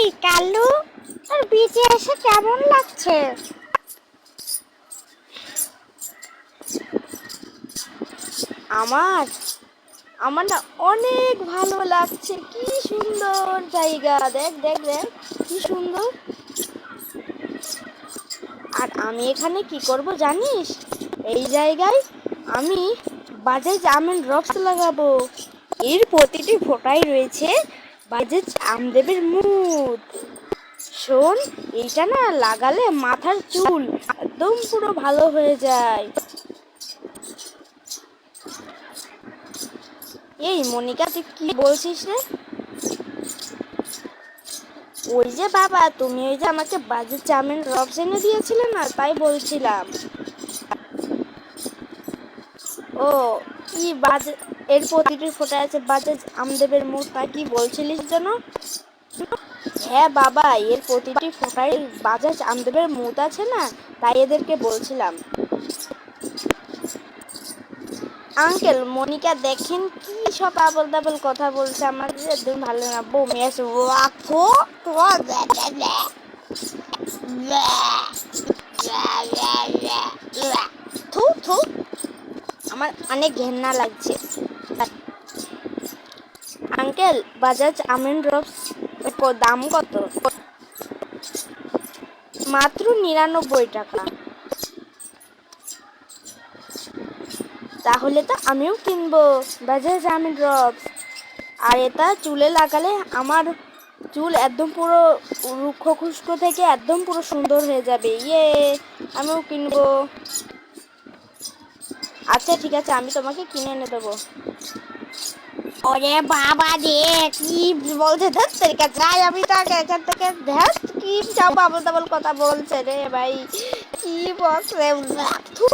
এই কালু আর বিচে এসে কেমন লাগছে? আমার? আমার না অনেক ভালো লাগছে। কি সুন্দর জায়গা। দেখ দেখ দেখ, কি সুন্দর। আর আমি এখানে কি করব জানিস? এই জায়গায় আমি বাজাজ আমের রক্স লাগাবো। এর প্রতিটি ফোটাই রয়েছে। বাজাজ আমদেবের মুখ শোন, এইটা না লাগালে মাথার চুল একদম পুরো ভালো হয়ে যায়। এই মনিকা, তুই কি বলছিস রে? ওই যে বাবা, তুমি ওই যে আমাকে বাজে চাউমিন রবস এনে দিয়েছিলে না, তাই বলছিলাম। ও কি বাজে, এর প্রতিটি ফোটা আছে বাজাজ আমদেবের মুখ তা কি বলছিলিস যেন? হ্যাঁ বাবা, এর প্রতিটি ফোটায় বাজাজ আমদেবের মুখ আছে না, তাই এদেরকে বলছিলাম। আঙ্কেল, মনিকা, দেখেন কি সব আবল তাবল কথা বলছে আমার একদম ভালো না, বমি আছে আমার অনেক ঘেন্না লাগছে। আঙ্কেল, বাজাজ আমিন ড্রপস দাম কত? মাত্র নিরানব্বই টাকা। তাহলে তো আমিও কিনবো, বাজাজ আমি ড্রপস আর এটা চুলে লাগালে আমার চুল একদম পুরো রুক্ষ খুস্ক থেকে একদম পুরো সুন্দর হয়ে যাবে। ইয়ে আমিও কিনবো। আচ্ছা ঠিক আছে, আমি তোমাকে কিনে এনে দেবো। ওরে বাবা রে, কি বলছে ধর কাছে? যাই, আমি তাকে এখান থেকে ধ্যাত কি সব আবল তাবল কথা বলছে রে ভাই। কি বলছে? থু